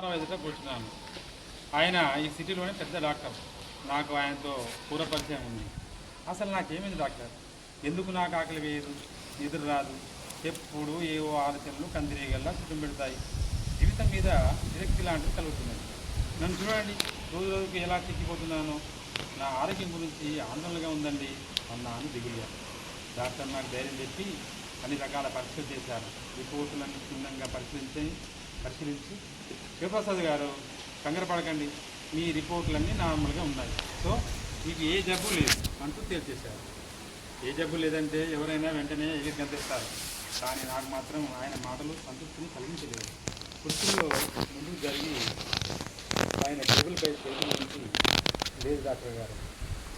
రామారావు ఎదుట కూర్చున్నాను. ఆయన ఈ సిటీలోనే పెద్ద డాక్టర్. నాకు ఆయనతో పూర్వపరిచయం ఉంది. అసలు నాకేమైంది డాక్టర్? ఎందుకు నాకు ఆకలి వేయదు? నిద్ర రాదు. ఎప్పుడు ఏవో ఆలోచనలు కందిరీగల్లా చుట్టం పెడతాయి. జీవితం మీద విరక్తి లాంటివి కలుగుతున్నాయి నన్ను చూడండి. రోజు రోజుకి ఎలా చిక్కిపోతున్నానో. నా ఆరోగ్యం గురించి ఆందోళనగా ఉందండి అన్నాను దిగులుగా. డాక్టర్ నాకు ధైర్యం చెప్పి అన్ని రకాల పరీక్షలు చేశారు. రిపోర్టులన్నీ క్షుణ్ణంగా పరిశీలించి పరిశీలించి శివప్రసాద్ గారు కంగారు పడకండి మీ రిపోర్ట్లన్నీ నార్మల్గా ఉన్నాయి. సో మీకు ఏ జబ్బు లేదు అంటూ తేల్చేశారు. ఏ జబ్బు లేదంటే ఎవరైనా వెంటనే ఎగిరి గంతిస్తారు. కానీ నాకు మాత్రం ఆయన మాటలు సంతృప్తిని కలిగించలేదు. కుర్చీలో ముందుకు జరిగి ఆయన టేబుల్పై చేతుల నుంచి లేదు డాక్టర్ గారు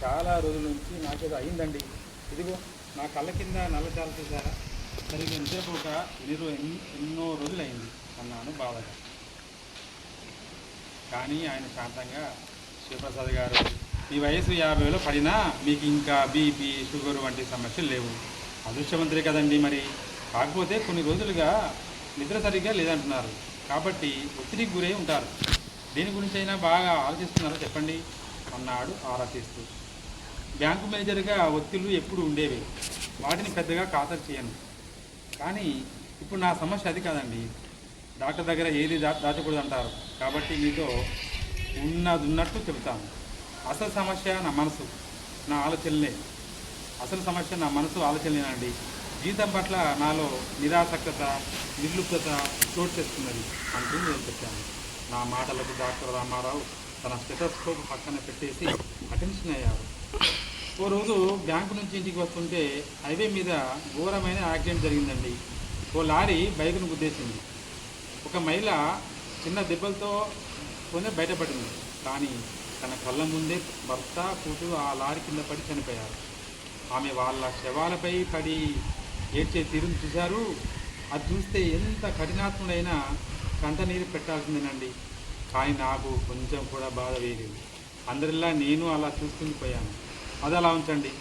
చాలా రోజుల నుంచి నాకేదో అయిందండి. ఇదిగో నా కళ్ళ కింద నల్ల చాలా చూసారా సరిగ్గా నిద్రపోక ఎన్నో రో ఎన్ని- ఎన్నో రోజులైంది. అన్నాను బాధగా. కానీ ఆయన శాంతంగా శివప్రసాద్ గారు మీ వయసు యాభైలో పడినా మీకు ఇంకా బీపీ షుగర్ వంటి సమస్యలు లేవు. అదృష్టవంతులే కదండి మరి. కాకపోతే కొన్ని రోజులుగా నిద్ర సరిగ్గా లేదంటున్నారు. కాబట్టి ఒత్తిడికి గురై ఉంటారు. దేని గురించి అయినా బాగా ఆలోచిస్తున్నారో చెప్పండి? అన్నాడు ఆరాధిస్తూ బ్యాంకు మేనేజర్గా ఒత్తిళ్ళు ఎప్పుడు ఉండేవి. వాటిని పెద్దగా ఖాతరు చేయను. కానీ ఇప్పుడు నా సమస్య అది కాదండి. డాక్టర్ దగ్గర ఏది దా దాచకూడదు అంటారు కాబట్టి మీతో ఉన్నది ఉన్నట్టు చెబుతాను. అసలు సమస్య నా మనసు నా ఆలోచనలే. అసలు సమస్య నా మనసు ఆలోచనలేనండి. జీవితం పట్ల నాలో నిరాసక్తత నిర్లుప్తత చోటు చేసుకున్నది అంటూ నేను చెప్పాను. నా మాటలకు డాక్టర్ రామారావు తన స్టెటోస్కోప్ పక్కన పెట్టేసి అటెన్షన్ అయ్యారు. ఓ రోజు బ్యాంకు నుంచి ఇంటికి వస్తుంటే హైవే మీద ఘోరమైన యాక్సిడెంట్ జరిగిందండి. ఓ లారీ బైక్ను గుద్దేసింది. ఒక మహిళ చిన్న దెబ్బలతో కొనే బయటపడింది. కానీ తన కళ్ళ ముందే భర్త కూతురు ఆ లారీ కింద పడి చనిపోయారు. ఆమె వాళ్ళ శవాలపై పడి ఏడ్చే తీరును చూశారు. అది చూస్తే ఎంత కఠినాత్ముడైనా కంట నీరు పెట్టాల్సిందేనండి. కానీ నాకు కొంచెం కూడా బాధ వేయలేదు. అందరిలా నేను అలా చూస్తుండిపోయాను అది అలా ఉంచండి.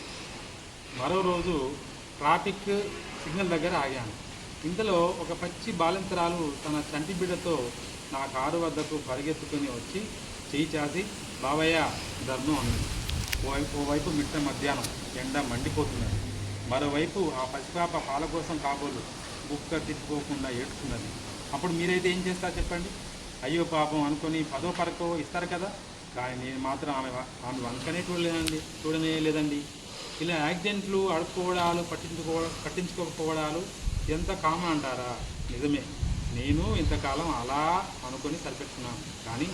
మరో రోజు ట్రాఫిక్ సిగ్నల్ దగ్గర ఆగాను. ఇంతలో ఒక పచ్చి బాలింతరాలు తన చంటి బిడ్డతో నా కారు వద్దకు పరిగెత్తుకొని వచ్చి చేయి చాసి బావయ్య ధర్మం అన్నది ఓవైపు ఓవైపు మిట్ట మధ్యాహ్నం ఎండ మండిపోతున్నది. మరోవైపు ఆ పసిపాప పాల కోసం కాబోలు బుక్క తిప్పుకోకుండా ఏడుస్తున్నది అప్పుడు మీరైతే ఏం చేస్తారు చెప్పండి? అయ్యో పాపం అనుకొని పదో పరకో ఇస్తారు కదా. కానీ నేను మాత్రం ఆమె ఆమె వంకనే చూడలేదండి చూడనే లేదండి. ఇలా యాక్సిడెంట్లు అడుక్కోవడాలు పట్టించుకో పట్టించుకోకపోవడాలు ఎంత కామన్ అంటారా? నిజమే. నేను ఇంతకాలం అలా అనుకొని సరిపెట్టుకున్నాను కానీ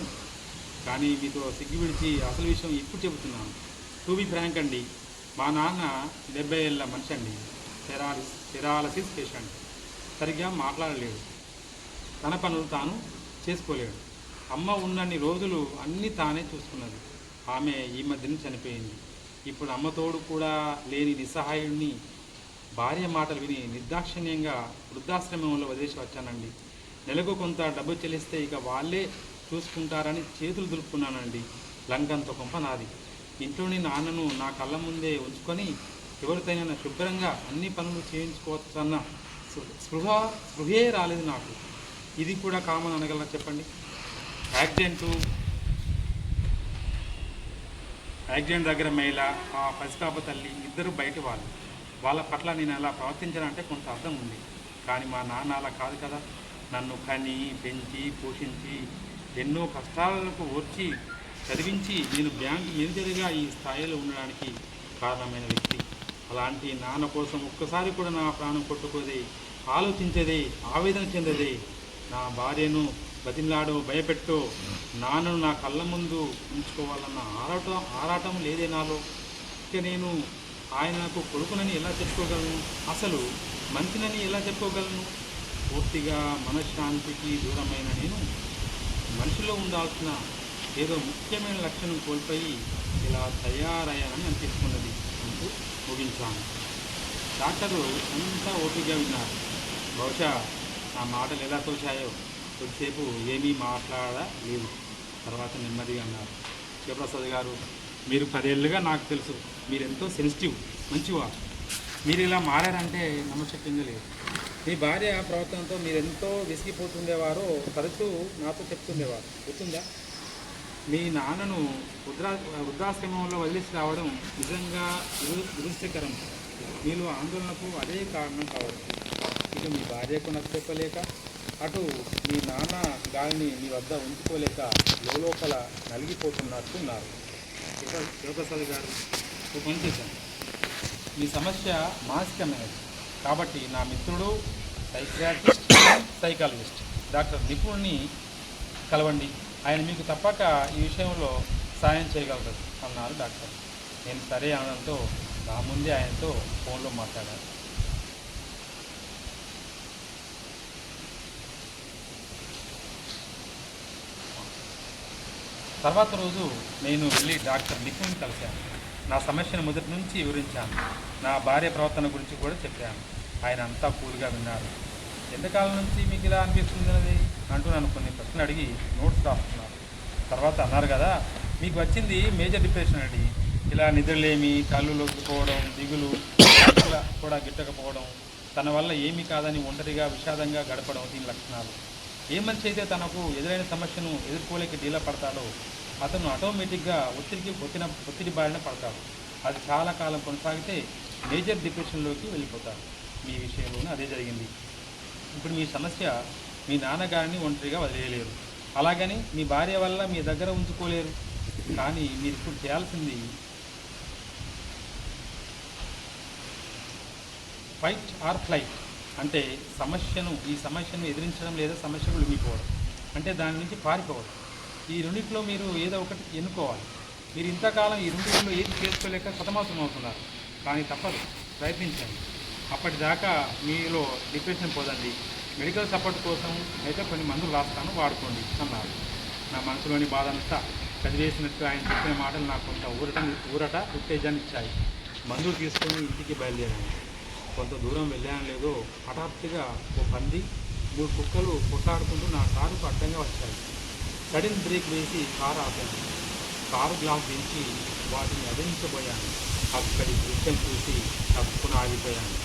కానీ మీతో సిగ్గు విడిచి అసలు విషయం ఇప్పుడు చెబుతున్నాను. టు బి ఫ్రాంక్ అండి మా నాన్న డెబ్బై ఏళ్ళ మనిషి అండి. పెరాలిస్ పెరాలసిస్ పేషెంట్ సరిగ్గా మాట్లాడలేడు తన పనులు తాను చేసుకోలేడు. అమ్మ ఉన్నన్ని రోజులు అన్నీ తానే చూసుకున్నది. ఆమె ఈ మధ్యన చనిపోయింది. ఇప్పుడు అమ్మ తోడు కూడా లేని నిస్సహాయుడిని భార్య మాటలు విని నిర్దాక్షిణ్యంగా వృద్ధాశ్రమంలో వదిలేసి వచ్చానండి నెలకు కొంత డబ్బు చెల్లిస్తే ఇక వాళ్ళే చూసుకుంటారని చేతులు దులుపుకున్నానండి. లంకంత కొంప నాది. ఇంట్లోని నాన్నను నా కళ్ళ ముందే ఉంచుకొని ఎవరితోనైనా శుభ్రంగా అన్ని పనులు చేయించుకోవచ్చన్న స్పృహ స్పృహే రాలేదు నాకు. ఇది కూడా కామన్ అనగలరా చెప్పండి? యాక్సిడెంటు. యాక్సిడెంట్ దగ్గర మహిళ ఆ పసిపాప తల్లి ఇద్దరు బయట వాళ్ళు. వాళ్ళ పట్ల నేను అలా ప్రవర్తించాలంటే కొంత అర్థం ఉంది. కానీ మా నాన్న అలా కాదు కదా. నన్ను కని పెంచి పోషించి ఎన్నో కష్టాలకు ఓర్చి చదివించి నేను బ్యాంక్ మేనేజర్గా ఈ స్థాయిలో ఉండడానికి కారణమైన వ్యక్తి. అలాంటి నాన్న కోసం ఒక్కసారి కూడా నా ప్రాణం కొట్టుకోదే ఆలోచించేదే ఆవేదన చెందదే నా భార్యను బతిమలాడో భయపెట్టో నాన్నను నా కళ్ళ ముందు ఉంచుకోవాలన్న ఆరాటం ఆరాటం లేదే నాలో. ఇక నేను ఆయనకు కొడుకునని ఎలా చెప్పుకోగలను? అసలు మంచినని ఎలా చెప్పుకోగలను? పూర్తిగా మనశ్శాంతికి దూరమైన నేను మనిషిలో ఉండాల్సిన ఏదో ముఖ్యమైన లక్షణం కోల్పోయి ఇలా తయారయ్యానని అనిపిస్తున్నది అంటూ ముగించాను. డాక్టరు అంతా ఓపికగా విన్నారు. బహుశా నా మాటలు ఎలా తోచాయో కొద్దిసేపు ఏమీ మాట్లాడలేదు. తర్వాత నెమ్మదిగా అన్నారు. శివప్రసాద్ గారు మీరు పదేళ్ళుగా నాకు తెలుసు. మీరు ఎంతో సెన్సిటివ్ మంచివారు. మీరు ఇలా మారారంటే నమ్మశక్యంగా లేదు. మీ భార్య ప్రవర్తనతో మీరు ఎంతో విసిగిపోతుండేవారో తరచూ నాతో చెప్తుండేవారు. గుర్తుందా? మీ నాన్నను వృద్ధా వృద్ధాశ్రమంలో వదిలేసి రావడం నిజంగా దుర- దురదృష్టకరం. మీలో ఆందోళనకు అదే కారణం కావచ్చు. ఇటు మీ భార్యకు నచ్చలేక అటు మీ నాన్న గాలిని మీ వద్ద ఉంచుకోలేక లోపల నలిగిపోతున్నట్టున్నారు. శివప్రసాద్ గారు ఒక పని చేశాను. మీ సమస్య మానసికమైనది కాబట్టి నా మిత్రుడు సైకియాట్రిస్ట్ సైకాలజిస్ట్ డాక్టర్ నిపుణ్ని కలవండి. ఆయన మీకు తప్పక ఈ విషయంలో సాయం చేయగలరు అన్నారు డాక్టర్. నేను సరే అనడంతో నా ముందే ఆయనతో ఫోన్లో మాట్లాడాను. తర్వాత రోజు నేను వెళ్ళి డాక్టర్ నిపుణుని కలిశాను. నా సమస్యను మొదటి నుంచి వివరించాను. నా భార్య ప్రవర్తన గురించి కూడా చెప్పాను. ఆయన అంతా కూల్గా విన్నారు. ఎంతకాలం నుంచి మీకు ఇలా అనిపిస్తున్నది అంటూ నన్ను కొన్ని ప్రశ్నలు అడిగి నోట్స్ రాస్తున్నారు తర్వాత అన్నారు కదా మీకు వచ్చింది మేజర్ డిప్రెషన్ అండి. ఇలా నిద్రలేమి కళ్ళు లొక్కుపోవడం దిగులు కూడా గిట్టకపోవడం తన వల్ల ఏమీ కాదని ఒంటరిగా విషాదంగా గడపడం దీని లక్షణాలు. ఏ మనిషి అయితే తనకు ఎదురైన సమస్యను ఎదుర్కోలేక డీలా పడతాడో అతను ఆటోమేటిక్గా ఒత్తిడికి ఒత్తిన ఒత్తిడి బారిన పడతాడు. అది చాలా కాలం కొనసాగితే మేజర్ డిప్రెషన్లోకి వెళ్ళిపోతారు మీ విషయంలోనే అదే జరిగింది. ఇప్పుడు మీ సమస్య మీ నాన్నగారిని ఒంటరిగా వదిలేయలేరు. అలాగని మీ భార్య వల్ల మీ దగ్గర ఉంచుకోలేరు. కానీ మీరు ఇప్పుడు చేయాల్సింది ఫైట్ ఆర్ ఫ్లైట్. అంటే సమస్యను ఈ సమస్యను ఎదిరించడం లేదా సమస్యను లొంగిపోవడం. అంటే దాని నుంచి పారిపోవడం. ఈ రెండింటిలో మీరు ఏదో ఒకటి ఎన్నుకోవాలి. మీరు ఇంతకాలం ఈ రెండింటిలో ఏది చేసుకోలేక సతమతం అవుతున్నారు. కానీ తప్పదు. ప్రయత్నించండి. అప్పటిదాకా మీలో డిప్రెషన్ పోదండి. మెడికల్ సపోర్ట్ కోసం అయితే కొన్ని మందులు రాస్తాను వాడుకోండి అన్నారు. నా మనసులోని బాధ అంతా చదివేసినట్టు ఆయన చెప్పిన మాటలు నాకు కొంత ఊరట ఊరట ఉత్తేజాన్ని ఇచ్చాయి. మందులు తీసుకొని ఇంటికి బయలుదేరాను. కొంత దూరం వెళ్ళాను లేదో హఠాత్తుగా ఓ పంది మూడు కుక్కలు కొట్లాడుకుంటూ నా కారుకు అడ్డంగా వచ్చాయి. సడన్ బ్రేక్ వేసి కారు ఆపాను. కారు గ్లాస్ దించి వాటిని అదించబోయాను. అక్కడి దృశ్యం చూసి తప్పుకుని ఆగిపోయాను.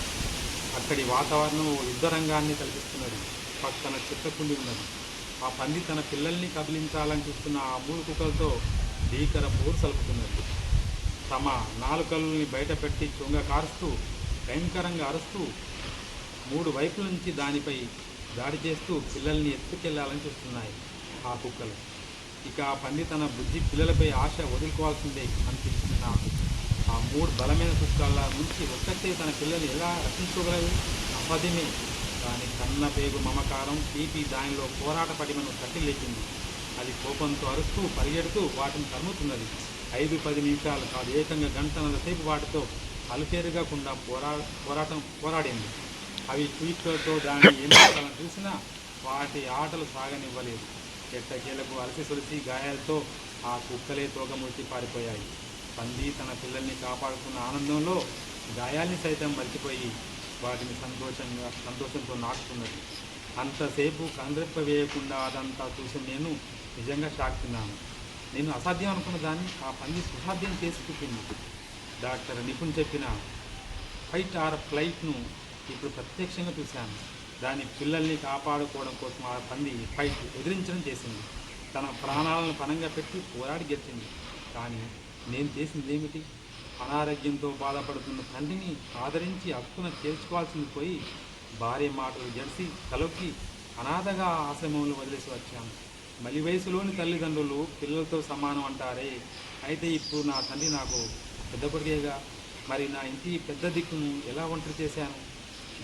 అక్కడి వాతావరణం ఓ యుద్ధ రంగాన్ని కల్పిస్తున్నది పక్కన చిత్తకుండి ఉన్నది. ఆ పంది తన పిల్లల్ని కదిలించాలని చూస్తున్న ఆ మూడు కుక్కలతో భీకర పోరు సలుపుతున్నది. తమ నాలుకల్ని బయటపెట్టి చొంగ కారుస్తూ భయంకరంగా అరుస్తూ మూడు వైపుల నుంచి దానిపై దాడి చేస్తూ పిల్లల్ని ఎత్తుకెళ్ళాలని చూస్తున్నాయి ఆ కుక్కలు. ఇక ఆ పంది తన బుద్ధి పిల్లలపై ఆశ వదులుకోవాల్సిందే అనిపించింది నాకు ఆ మూడు బలమైన కుక్కల నుంచి ఒక్కటే తన పిల్లల్ని ఎలా రక్షించుకోగలదు? అపదిమే దాని కన్న పేగు మమకారం తీపి దానిలో పోరాట పడిమను తట్టి లేచింది అది కోపంతో అరుస్తూ పరిగెడుతూ వాటిని తరుముతున్నది. ఐదు పది నిమిషాలు కాదు ఏకంగా గంటన్నర సేపు వాటితో అలుపేరుగాకుండా పోరా పోరాటం పోరాడింది. అవి ట్వీట్లతో దాన్ని ఏం చేయాలని చూసినా వాటి ఆటలు సాగనివ్వలేదు. ఎట్టకేలకు అలసి సొలిసి గాయాలతో ఆ కుక్కలే తోగముడిచి పారిపోయాయి. పంది తన పిల్లల్ని కాపాడుకున్న ఆనందంలో గాయాల్ని సైతం మర్చిపోయి వాటిని సంతోషంగా సంతోషంతో నాటుతున్నది అంతసేపు కంద్రెప్ప వేయకుండా అదంతా చూసి నేను నిజంగా షాక్ తిన్నాను. నేను అసాధ్యం అనుకున్న దాన్ని ఆ పంది సుసాధ్యం చేసి చూపింది. డాక్టర్ నిపుణ్ చెప్పిన ఫైట్ ఆర్ ఫ్లైట్ను ఇప్పుడు ప్రత్యక్షంగా చూశాను దాని పిల్లల్ని కాపాడుకోవడం కోసం ఆ పంది ఫైట్ ఎదిరించడం చేసింది. తన ప్రాణాలను పణంగా పెట్టి పోరాడి గెలిచింది. కానీ నేను చేసింది ఏమిటి? అనారోగ్యంతో బాధపడుతున్న తండ్రిని ఆదరించి హక్కున చేర్చుకోవాల్సింది పోయి భార్య మాటలు జడిసి తలొక్కి అనాథగా ఆశ్రమంలో వదిలేసి వచ్చాను మలి వయసులోని తల్లిదండ్రులు పిల్లలతో సమానం అంటారే? అయితే ఇప్పుడు నా తండ్రి నాకు పెద్ద కొడుకేగా. మరి నా ఇంటి పెద్ద దిక్కును ఎలా ఒంటరి చేశాను?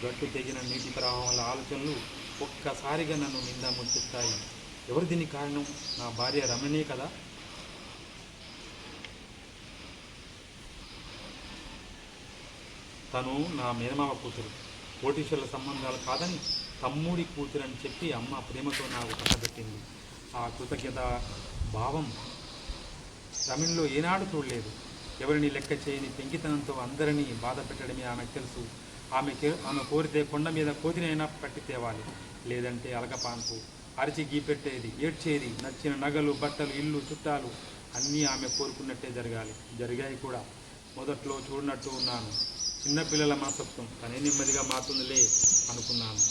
గట్టు తెగిన నీటి ప్రవాహంల ఆలోచనలు ఒక్కసారిగా నన్ను నింద ముంచెత్తాయి ఎవరు దీనికి కారణం? నా భార్య రమణే కదా? తను నా మేనమామ కూతురు. కోటీశ్వరుల సంబంధాలు కాదని తమ్ముడి కూతురు అని చెప్పి అమ్మ ప్రేమతో నాకు కట్టబెట్టింది ఆ కృతజ్ఞత భావం రమణిలో ఏనాడు చూడలేదు. ఎవరిని లెక్క చేయని పెంకితనంతో అందరినీ బాధ పెట్టడమే ఆమెకు తెలుసు. ఆమె ఆమె కోరితే కొండ మీద కోతినైనా పట్టి తేవాలి. లేదంటే అలకపాన్పు అరిచి గీపెట్టేది ఏడ్చేది నచ్చిన నగలు బట్టలు ఇల్లు చుట్టాలు అన్నీ ఆమె కోరుకున్నట్టే జరగాలి. జరిగాయి కూడా. మొదట్లో చూడనట్టు ఉన్నాను. చిన్నపిల్లల మనస్తత్వం తనే నెమ్మదిగా మారుతుందిలే అనుకున్నాను.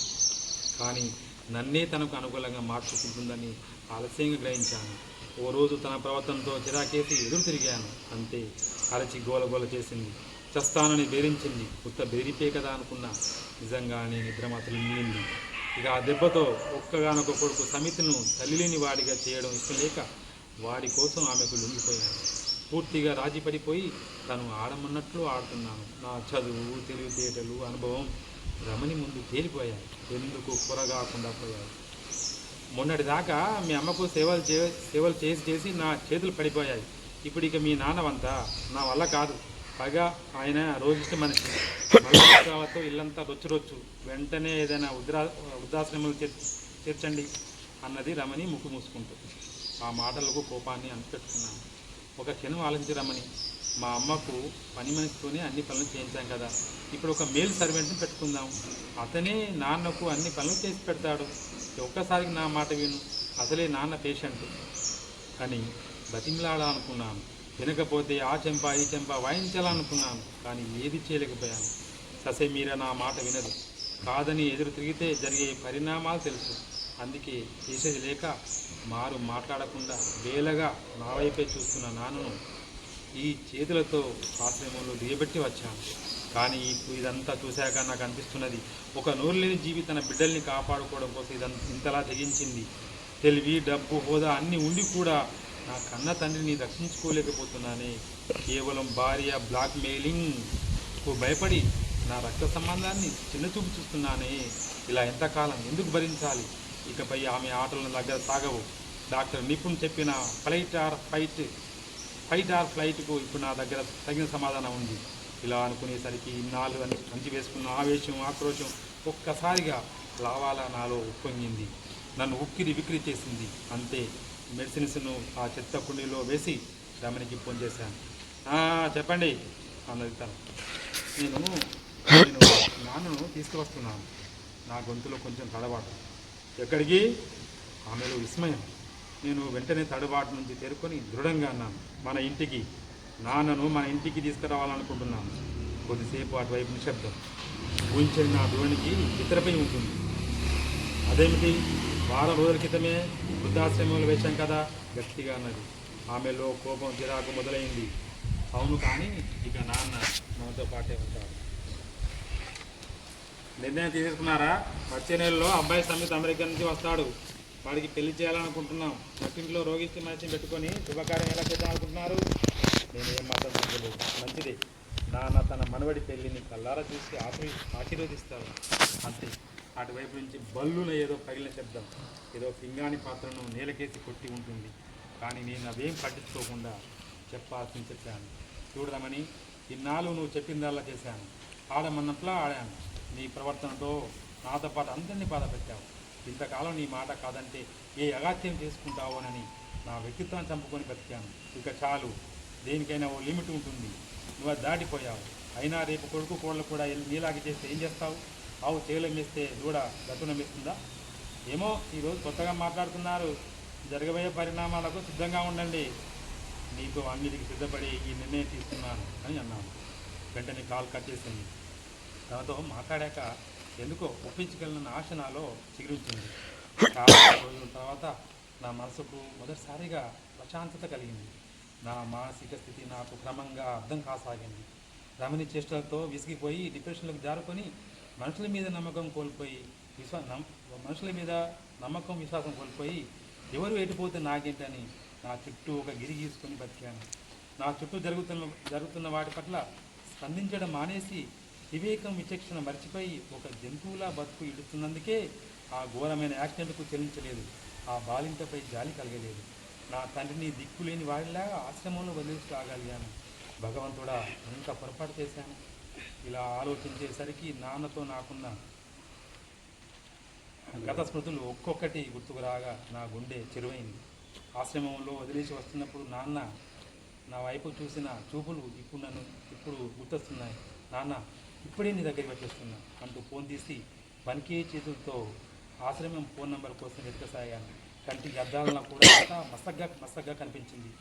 కానీ నన్నే తనకు అనుకూలంగా మార్చుకుంటుందని ఆలస్యంగా గ్రహించాను. ఓ రోజు తన ప్రవర్తనతో చిరాకేసి ఎదురు తిరిగాను. అంతే అరచి గోలగోల చేసింది. చస్తానని బెదిరించింది ఉత్త బెదిరిపే కదా అనుకున్నా. నిజంగానే నిద్ర మాత్రం మిగిలింది. ఇక ఆ దెబ్బతో ఒక్కగానొక కొడుకు సమితిను తల్లిలేని వాడిగా చేయడం ఇష్టం లేక వాడి కోసం ఆమెకు లొంగిపోయాను. పూర్తిగా రాజీ పడిపోయి తను ఆడమన్నట్లు ఆడుతున్నాను. నా చదువు తెలివితేటలు అనుభవం రమణి ముందు తేలిపోయాయి. ఎందుకు కూరగాకుండా పోయాయి? మొన్నటి దాకా మీ అమ్మకు సేవలు చే సేవలు చేసి చేసి నా చేతులు పడిపోయాయి. ఇప్పుడు ఇక మీ నాన్నవంతా నా వల్ల కాదు. పైగా ఆయన రోజుకి మనిషి. మళ్ళీ ఇల్లంతా రొచ్చు రొచ్చు వెంటనే ఏదైనా ఉద్రా వృద్ధాశ్రమం చేర్చండి అన్నది రమణి ముక్కు మూసుకుంటూ. ఆ మాటలకు కోపాన్ని అంటుపెట్టుకున్నాను. ఒక క్షణం ఆలోచించి రమణి మా అమ్మకు పని మనిషితోనే అన్ని పనులు చేయించాం కదా. ఇప్పుడు ఒక మేల్ సర్వెంట్ని పెట్టుకుందాం. అతనే నాన్నకు అన్ని పనులు చేసి పెడతాడు. ఒక్కసారికి నా మాట విను. అసలే నాన్న పేషెంట్. అని బతిమిలాడాలనుకున్నాను. వినకపోతే ఆ చెంప ఈ చెంప వాయించాలనుకున్నాను. కానీ ఏది చేయలేకపోయాను. ససే మీర నా మాట వినదు. కాదని ఎదురు తిరిగితే జరిగే పరిణామాలు తెలుసు. అందుకే చేసేది లేక మారు మాట్లాడకుండా వేలగా నా వైపే చూస్తున్న నాన్నను ఈ చేతులతో ఆశ్రమంలో దిగబెట్టి వచ్చాను. కానీ ఇప్పుడు ఇదంతా చూశాక నాకు అనిపిస్తున్నది ఒక నోరు లేని జీవి తన బిడ్డల్ని కాపాడుకోవడం కోసం ఇదంత ఇంతలా తెగించింది. తెలివి డబ్బు హోదా అన్నీ ఉండి కూడా నా కన్న తండ్రిని రక్షించుకోలేకపోతున్నానే. కేవలం భార్య బ్లాక్ మెయిలింగ్కు భయపడి నా రక్త సంబంధాన్ని చిన్నచూపు చూస్తున్నానే. ఇలా ఎంతకాలం ఎందుకు భరించాలి? ఇకపై ఆమె ఆటలను దగ్గర సాగవు. డాక్టర్ నిపుణ్ చెప్పిన flight or fight fight or ఫ్లైట్కు ఇప్పుడు నా దగ్గర తగిన సమాధానం ఉంది. ఇలా అనుకునేసరికి ఇన్నాళ్ళు అని మంచి వేసుకున్న ఆవేశం ఆక్రోశం ఒక్కసారిగా లావాలా నాలో ఉప్పొంగింది. నన్ను ఉక్కిరి విక్కిరి చేసింది. అంతే మెడిసిన్స్ను ఆ చెత్త కుండీలో వేసి రమణికి ఫోన్ చేశాను. చెప్పండి అన్నది తను. నేను నేను నాన్నను తీసుకువస్తున్నాను. నా గొంతులో కొంచెం తడబాటు. ఎక్కడికి? ఆమెలో విస్మయం. నేను వెంటనే తడబాటు నుంచి తేరుకొని దృఢంగా అన్నాను. మన ఇంటికి నాన్నను మన ఇంటికి తీసుకురావాలనుకుంటున్నాను. కొద్దిసేపు అటువైపు నిశ్శబ్దం. ఊహించని నా ధోరణికి ఇతరపై ఉంటుంది. అదేమిటి? వారం రోజుల క్రితమే వృద్ధాశ్రమంలో వేశాం కదా? గట్టిగా అన్నది. ఆమెలో కోపం చిరాకు మొదలైంది. అవును కానీ ఇక నాన్న మనతో పాటే ఉంటాడు. నిర్ణయం తీసుకున్నారా వచ్చే నెలలో అబ్బాయి సమేత అమెరికా నుంచి వస్తాడు. వాడికి పెళ్ళి చేయాలనుకుంటున్నాం. పక్కింట్లో రోగిష్టి మనిషిని పెట్టుకొని శుభకార్యం ఎలా చేద్దాం అనుకుంటున్నారు? నేను ఏం మాట్లాడుతుంది మంచిది. నాన్న తన మనవడి పెళ్ళిని కల్లారా చూసి ఆశీ ఆశీర్వదిస్తాడు. అంతే. అటువైపు నుంచి బల్లున ఏదో పగిలిన శబ్దం. ఏదో పింగాణి పాత్రను నేలకేసి కొట్టి ఉంటుంది. కానీ నేను అవేం పట్టించుకోకుండా చెప్పాల్సింది చెప్పాను. చూడదామని ఇన్నాళ్ళు నువ్వు చెప్పిందల్లా చేశాను. ఆడమన్నట్లా ఆడాను. నీ ప్రవర్తనతో నాతో పాటు అందరినీ బాధ పెట్టావు ఇంతకాలం నీ మాట కాదంటే ఏ అగాత్యం చేసుకుంటావోనని నా వ్యక్తిత్వాన్ని చంపుకొని బతికాను. ఇక చాలు. దేనికైనా ఓ లిమిట్ ఉంటుంది. నువ్వు దాటిపోయావు. అయినా రేపు కొడుకు కోళ్ళు కూడా నీలాగి చేస్తే ఏం చేస్తావు? ఆవు తేలం వేస్తే దూడ గతునం వేస్తుందా ఏమో ఈరోజు కొత్తగా మాట్లాడుతున్నారు. జరగబోయే పరిణామాలకు సిద్ధంగా ఉండండి. నీకు అన్నిటికి సిద్ధపడి ఈ నిర్ణయం తీసుకున్నాను అని అన్నాను. వెంటనే కాల్ కట్ చేసింది. తనతో మాట్లాడాక ఎందుకో ఒప్పించగలన ఆశ నాలో చిగురించింది చాలా రోజుల తర్వాత నా మనసుకు మొదటిసారిగా ప్రశాంతత కలిగింది. నా మానసిక స్థితి నాకు క్రమంగా అర్థం కాసాగింది. రమణి చేష్టలతో విసిగిపోయి డిప్రెషన్లోకి జారుకొని మనుషుల మీద నమ్మకం కోల్పోయి విశ్వా మనుషుల మీద నమ్మకం విశ్వాసం కోల్పోయి ఎవరు ఎటుపోతే నాకేంటని నా చుట్టూ ఒక గిరి గీసుకొని బతికాను. నా చుట్టూ జరుగుతున్న జరుగుతున్న వాటి పట్ల స్పందించడం మానేసి వివేకం విచక్షణ మర్చిపోయి ఒక జంతువులా బతుకు ఇడుతున్నందుకే ఆ ఘోరమైన యాక్సిడెంట్కు చెల్లించలేదు ఆ బాలింతపై జాలి కలగలేదు. నా తండ్రిని దిక్కులేని వాడిలాగా ఆశ్రమంలో వదిలేసి రాగలిగాను. భగవంతుడా ఎంత పొరపాటు చేశాను. ఇలా ఆలోచించేసరికి నాన్నతో నాకున్న గత స్మృతులు ఒక్కొక్కటి గుర్తుకు రాగా నా గుండె చెరువైంది. ఆశ్రమంలో వదిలేసి వస్తున్నప్పుడు నాన్న నా వైపు చూసిన చూపులు ఇప్పుడు నన్ను ఇప్పుడు గుర్తొస్తున్నాయి. నాన్న ఇప్పుడే నీ దగ్గరికి వచ్చేస్తున్నా. అంటూ ఫోన్ తీసి వనికే చేతులతో ఆశ్రమం ఫోన్ నెంబర్ కోసం వెతకసాగాను కంటికి అద్దాలను కూడా మసగ్గా మసగ్గా కనిపించింది.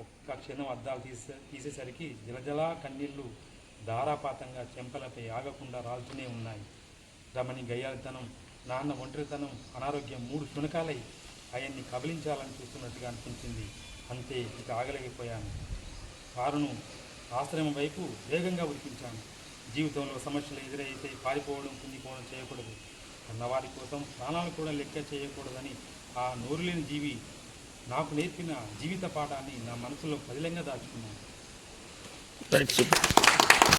ఒక్క క్షణం అద్దాలు తీసే తీసేసరికి జలజలా కన్నీళ్ళు ధారాపాతంగా చెంపలపై ఆగకుండా రాల్చునే ఉన్నాయి. రమణి గయ్యాలితనం నాన్న ఒంటరితనం అనారోగ్యం మూడు శునకాలై ఆయన్ని కబలించాలని చూస్తున్నట్టుగా అనిపించింది. అంతే ఇక ఆగలేకపోయాను. కారును ఆశ్రమం వైపు వేగంగా ఉరికించాను. జీవితంలో సమస్యలు ఎదురైతే పారిపోవడం కుంగిపోవడం చేయకూడదు. అన్నవారి కోసం ప్రాణాలు కూడా లెక్క చేయకూడదని ఆ నోరులేని జీవి నాకు నేర్పిన జీవిత పాఠాన్ని నా మనసులో పదిలంగా దాచుకున్నాను.